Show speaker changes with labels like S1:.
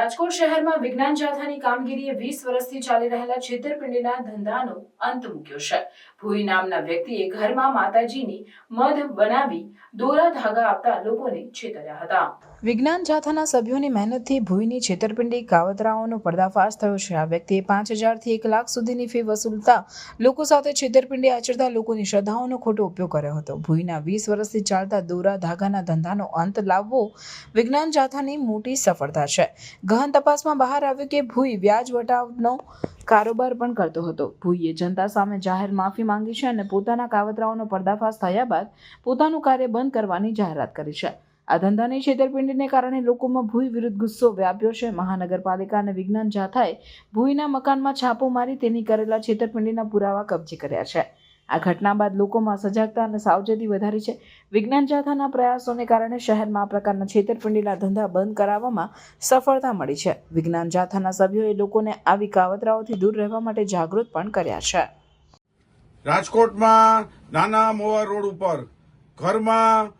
S1: રાજકોટ શહેરમાં વિજ્ઞાન જાથાની કામગીરીએ વીસ વર્ષથી ચાલી રહેલા છેતરપિંડીના ધંધાનો અંત મૂક્યો છે. ભૂઈ નામના વ્યક્તિએ ઘરમાં માતાજીની મધ બનાવી દોરા ધાગા આપતા લોકોને છેતર્યા હતા. વિજ્ઞાન જાથાના સભ્યોની મહેનતથી ભૂઈની છેતરપિંડી કાવતરાઓનો પર્દાફાશ થયો છે. આ વ્યક્તિએ પાંચ હજારથી એક લાખ સુધીની ફી વસૂલતા લોકો સાથે છેતરપિંડી આચરતા લોકોની શ્રદ્ધાઓનો ખોટો ઉપયોગ કર્યો હતો. ભૂઈના વીસ વર્ષથી ચાલતા દોરા ધાગાના ધંધાનો અંત લાવવો વિજ્ઞાન જાથાની મોટી સફળતા છે. ગહન તપાસમાં બહાર આવ્યું કે ભૂઈ વ્યાજ વટાવનો કારોબાર પણ કરતો હતો. ભૂઈએ જનતા સામે જાહેર માફી માંગી છે અને પોતાના કાવતરાઓનો પર્દાફાશ થયા બાદ પોતાનું કાર્ય બંધ કરવાની જાહેરાત કરી છે. આ ધંધાની છેતરપિંડીને કારણે લોકોમાં ભૂઈ વિરુદ્ધ ગુસ્સો વ્યાપ્યો છે. મહાનગરપાલિકા અને વિજ્ઞાન જાથાએ ભૂઈના મકાનમાં છાપો મારી તેની કરેલા છેતરપિંડીના પુરાવા કબજે કર્યા છે. આ ઘટના બાદ લોકોમાં સજાગતા અને સાવચેતી વધારી છે. વિજ્ઞાન જાથાના પ્રયાસોને કારણે શહેરમાં આ પ્રકારના છેતરપિંડીના ધંધા બંધ કરાવવામાં સફળતા મળી છે. વિજ્ઞાન જાથાના સભ્યોએ લોકોને આવી કાવતરાઓથી દૂર રહેવા માટે જાગૃત પણ કર્યા છે.
S2: રાજકોટમાં નાના મોવા રોડ ઉપર ઘરમાં